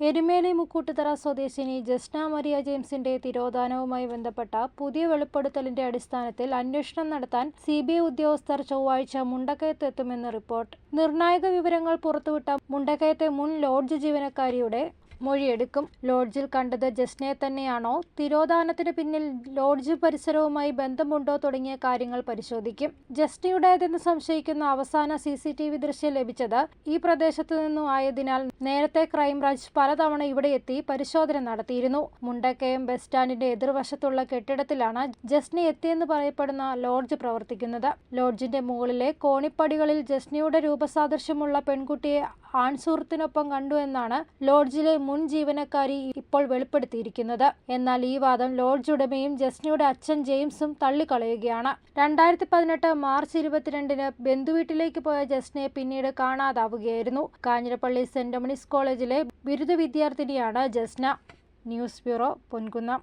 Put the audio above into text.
എരുമേലി മുക്കൂട്ടുതറ സ്വദേശിനി ജസ്ന മരിയ ജെയിംസിന്റെ തിരോധാനവുമായി ബന്ധപ്പെട്ട പുതിയ വെളിപ്പെടുത്തലിന്റെ അടിസ്ഥാനത്തിൽ അന്വേഷണം നടത്താൻ സി ബി ഐ ഉദ്യോഗസ്ഥർ ചൊവ്വാഴ്ച മുണ്ടക്കയത്തെത്തുമെന്ന് റിപ്പോർട്ട്. നിർണായക വിവരങ്ങൾ പുറത്തുവിട്ട മുണ്ടക്കയത്തെ മുൻ ലോഡ്ജ് ജീവനക്കാരിയുടെ മൊഴിയെടുക്കും. ലോഡ്ജിൽ കണ്ടത് ജസ്നയെ തന്നെയാണോ? തിരോധാനത്തിന് പിന്നിൽ ലോഡ്ജ് പരിസരവുമായി ബന്ധമുണ്ടോ തുടങ്ങിയ കാര്യങ്ങൾ പരിശോധിക്കും. ജസ്നയുടേതെന്ന് സംശയിക്കുന്ന അവസാന സി സി ടി വി ദൃശ്യം ലഭിച്ചത് ഈ പ്രദേശത്തു നിന്നും ആയതിനാൽ നേരത്തെ ക്രൈംബ്രാഞ്ച് പലതവണ ഇവിടെ എത്തി പരിശോധന നടത്തിയിരുന്നു. മുണ്ടക്കയം ബസ് സ്റ്റാൻഡിന്റെ എതിർവശത്തുള്ള കെട്ടിടത്തിലാണ് ജസ്നി എത്തിയെന്ന് പറയപ്പെടുന്ന ലോഡ്ജ് പ്രവർത്തിക്കുന്നത്. ലോഡ്ജിന്റെ മുകളിലെ കോണിപ്പടികളിൽ ജസ്നയുടെ രൂപസാദൃശ്യമുള്ള പെൺകുട്ടിയെ ആൺസുഹൃത്തിനൊപ്പം കണ്ടു എന്നാണ് ലോഡ്ജിലെ മുൻ ജീവനക്കാരി ഇപ്പോൾ വെളിപ്പെടുത്തിയിരിക്കുന്നത്. എന്നാൽ ഈ വാദം ലോഡ്ജ് ഉടമയും ജസ്നയുടെ അച്ഛൻ ജെയിംസും തള്ളിക്കളയുകയാണ്. രണ്ടായിരത്തി പതിനെട്ട് മാർച്ച് ഇരുപത്തിരണ്ടിന് ബന്ധുവീട്ടിലേക്ക് പോയ ജസ്നയെ പിന്നീട് കാണാതാവുകയായിരുന്നു. കാഞ്ഞിരപ്പള്ളി സെന്റ് ഡൊമിനിക്സ് കോളേജിലെ ബിരുദ വിദ്യാർത്ഥിനിയാണ് ജസ്ന. News bureau Ponkunnam.